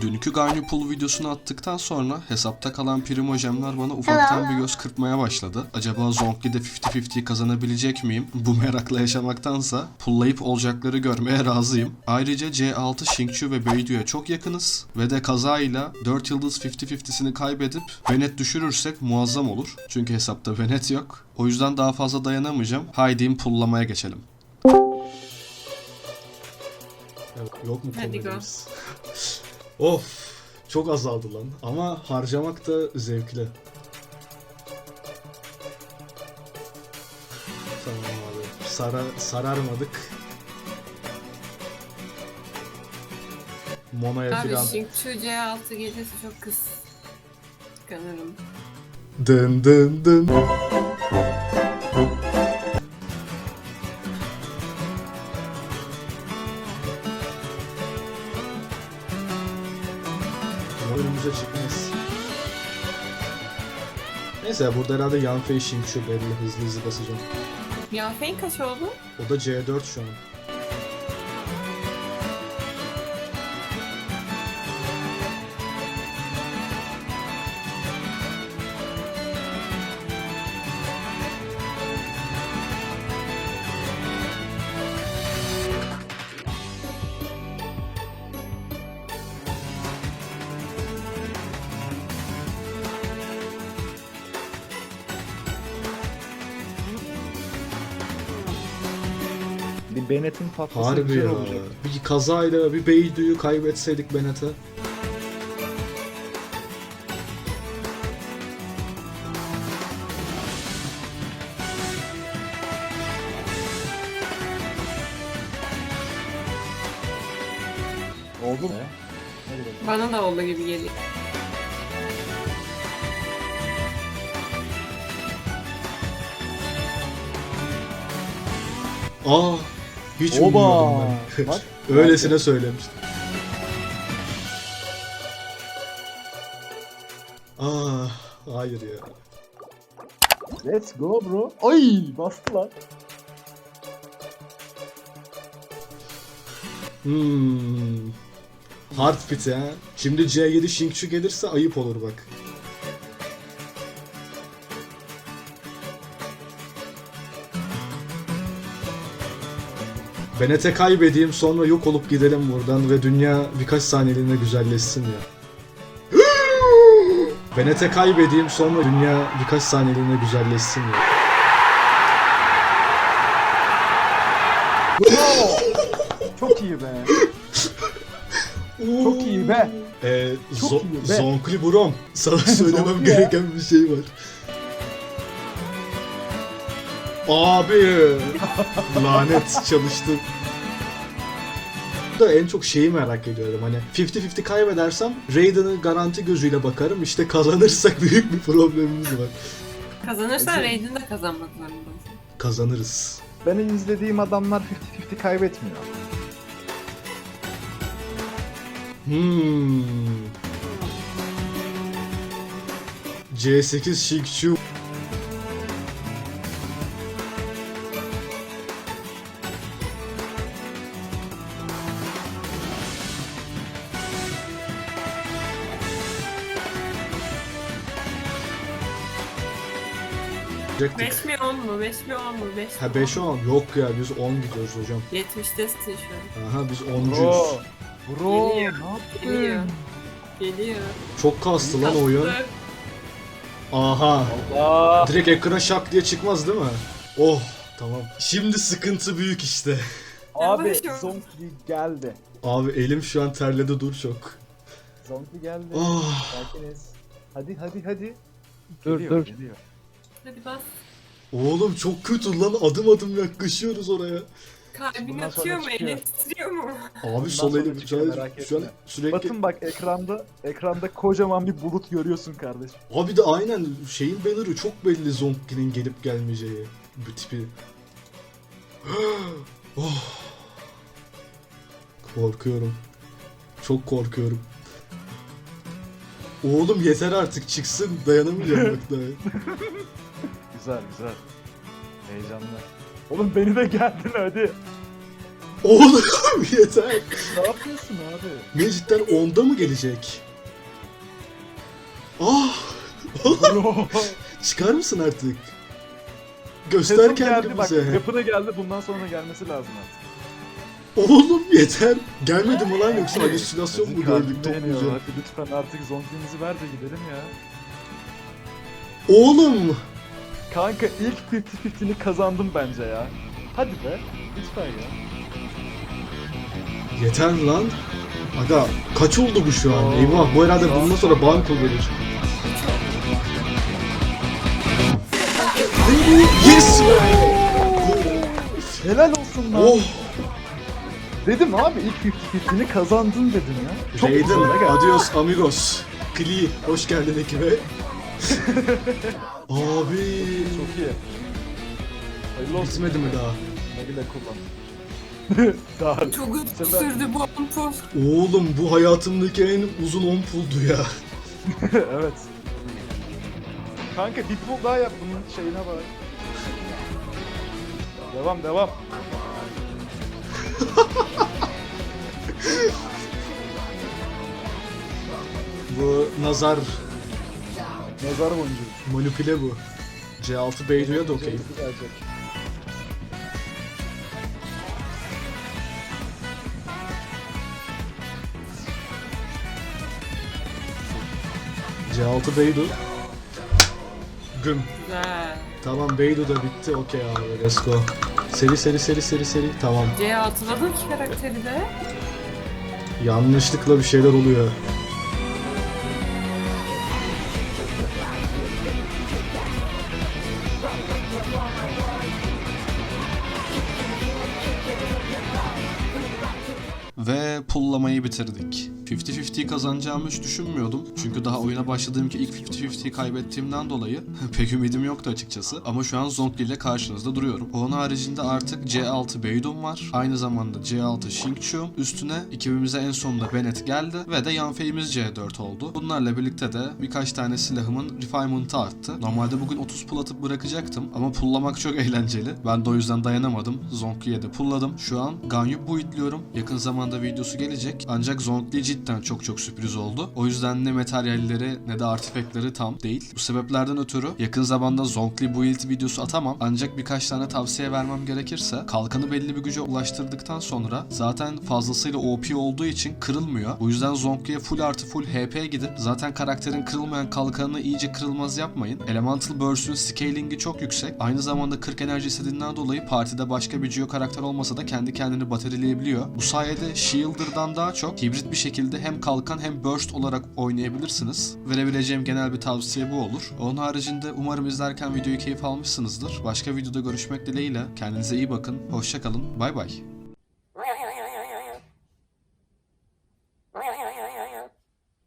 Dünkü Garni Pool videosunu attıktan sonra hesapta kalan primojemler bana ufaktan bir göz kırpmaya başladı. Acaba Zonkli'de 50-50 kazanabilecek miyim? Bu merakla yaşamaktansa pullayıp olacakları görmeye razıyım. Ayrıca C6 Xingqiu ve Beidou'ya çok yakınız ve de kazayla 4 yıldız 50-50'sini kaybedip Venet düşürürsek muazzam olur. Çünkü hesapta Venet yok. O yüzden daha fazla dayanamayacağım. Haydi pullamaya geçelim. Yok mu Hadi go. komedimiz? of çok azaldı lan ama harcamak da zevkli. Tamam abi. Sara, sararmadık. Mona'ya Abi filan. Xingqiu C6 gelirse çok kız. Kanırım. Dın dın dın. Neyse burada herhalde yan facing şu belli hızlı hızlı basacağım. Ya Fein kaç oldu? O da C4 şu an. Bir Bennett'in patlasa Harbi güzel ya. olacak. Bir kazayla bir Beydou'yu kaybetseydik Bennett'e. Oldu mu? Bana da oldu gibi geliyor. Aa, hiç Oba! ummuyordum ben. Bak, Öylesine söylemiştim. Ah, hayır ya. Let's go bro. Ay bastı lan. Hmm. Hard pit ha. Şimdi C7 Xingqiu gelirse ayıp olur bak. Benete kaybedeyim sonra yok olup gidelim buradan ve dünya birkaç saniyeliğine güzelleşsin ya. Benete kaybedeyim sonra dünya birkaç saniyeliğine güzelleşsin ya. Çok iyi be. Çok iyi be. Ee, Çok iyi be. Zonkli Brom. Sana söylemem Zonkli ya. gereken bir şey var. Abi. Lanet çalıştı. da en çok şeyi merak ediyorum hani 50-50 kaybedersem Raiden'ı garanti gözüyle bakarım işte kazanırsak büyük bir problemimiz var. Kazanırsan Raiden de kazanmak zorundasın. Kazanırız. Benim izlediğim adamlar 50-50 kaybetmiyor. Hmm. C8 Shikchu. Diyecektik. 5 mi 10 mu? 5 mi 10 mu? 5 mi Ha 10 5 mu? 10 yok ya biz 10 gidiyoruz hocam. 70'tesin şu an. Aha biz 10'cuyuz. Bro. Bro Geliyor, ne Geliyor. yaptın? Geliyor. Çok kastı lan oyun. Kastı. Aha. Allah. Direkt ekrana şak diye çıkmaz değil mi? Oh tamam. Şimdi sıkıntı büyük işte. Abi Yavaş ol. Zonkli geldi. Abi elim şu an terledi dur çok. Zonkli geldi. Oh. Sakiniz. Hadi hadi hadi. Dur, Geliyor, dur. Geliyor. Hadi bas. Oğlum çok kötü lan adım adım yaklaşıyoruz oraya. Kalbin Bundan sonra atıyor mu? çıkıyor. Elin titriyor mu? Abi sol sonra elim şu çıkıyor, an, merak şu an etme. sürekli... Batın bak ekranda ekranda kocaman bir bulut görüyorsun kardeşim. Abi de aynen şeyin banner'ı çok belli Zonkki'nin gelip gelmeyeceği. Bu tipi. oh. Korkuyorum. Çok korkuyorum. Oğlum yeter artık çıksın dayanamayacağım bak daha. Güzel güzel. Heyecanlı. Oğlum beni de geldin hadi. Oğlum yeter. Ne yapıyorsun abi? Ne cidden onda mı gelecek? Ah! Bro. Çıkar mısın artık? Göster Sezon kendini geldi bak. bize. Yapına geldi. Bundan sonra gelmesi lazım artık. Oğlum yeter. Gelmedi mi lan yoksa halüsinasyon mu gördük kalbim beğeniyor. topluca? Hadi lütfen artık zonkimizi ver de gidelim ya. Oğlum! Kanka ilk 50-50'ni kazandım bence ya. Hadi be. Lütfen ya. Yeter lan. Aga kaç oldu bu şu an? Oo. Eyvah bu herhalde bundan sonra banko gelir. Yes! Helal olsun lan. Oh! Dedim abi ilk 50-50'ni kazandın dedim ya. Çok Raiden, güzel, aga. adios amigos. Kli, hoş geldin ekibe. Abi, Çok iyi. Hayırlı olsun. bitmedi mi daha? Nagile kullan. Daha. Çok uzun sefer- sürdü bu ampul. Oğlum bu hayatımdaki en uzun ompuldu ya. evet. Kanka bir pull daha yap bunun şeyine bak. Devam devam. Bu nazar Nazar boncuğu. manipüle bu. C6 Beydo'ya da okey. Şeysi gelecek. C6 Beydo. Güm. Güzel. Tamam Beydo da bitti. Okey abi let's go. Seri seri seri seri seri. Tamam. C hatırladın ki karakteri de. Yanlışlıkla bir şeyler oluyor. Pullamayı bitirdik. 50-50 kazanacağımı hiç düşünmüyordum. Çünkü daha oyuna başladığım ki ilk 50-50'yi kaybettiğimden dolayı pek ümidim yoktu açıkçası. Ama şu an Zonkli ile karşınızda duruyorum. Onun haricinde artık C6 Beydun var. Aynı zamanda C6 Xingqiu. Üstüne ekibimize en sonunda Bennett geldi ve de Yanfei'miz C4 oldu. Bunlarla birlikte de birkaç tane silahımın refinement'ı arttı. Normalde bugün 30 pull atıp bırakacaktım ama pullamak çok eğlenceli. Ben de o yüzden dayanamadım. Zonkli'ye de pulladım. Şu an Ganyu buitliyorum. Yakın zamanda videosu gelecek. Ancak Zonkli cidden çok çok sürpriz oldu. O yüzden ne materyalleri ne de artifactleri tam değil. Bu sebeplerden ötürü yakın zamanda Zonkli build videosu atamam. Ancak birkaç tane tavsiye vermem gerekirse kalkanı belli bir güce ulaştırdıktan sonra zaten fazlasıyla OP olduğu için kırılmıyor. Bu yüzden Zonkli'ye full artı full HP gidip zaten karakterin kırılmayan kalkanını iyice kırılmaz yapmayın. Elemental Burst'ün scaling'i çok yüksek. Aynı zamanda 40 enerji istediğinden dolayı partide başka bir Geo karakter olmasa da kendi kendini bataryeleyebiliyor. Bu sayede Shielder'dan çok hibrit bir şekilde hem kalkan hem burst olarak oynayabilirsiniz. Verebileceğim genel bir tavsiye bu olur. Onun haricinde umarım izlerken videoyu keyif almışsınızdır. Başka videoda görüşmek dileğiyle. Kendinize iyi bakın. Hoşçakalın. Bay bay.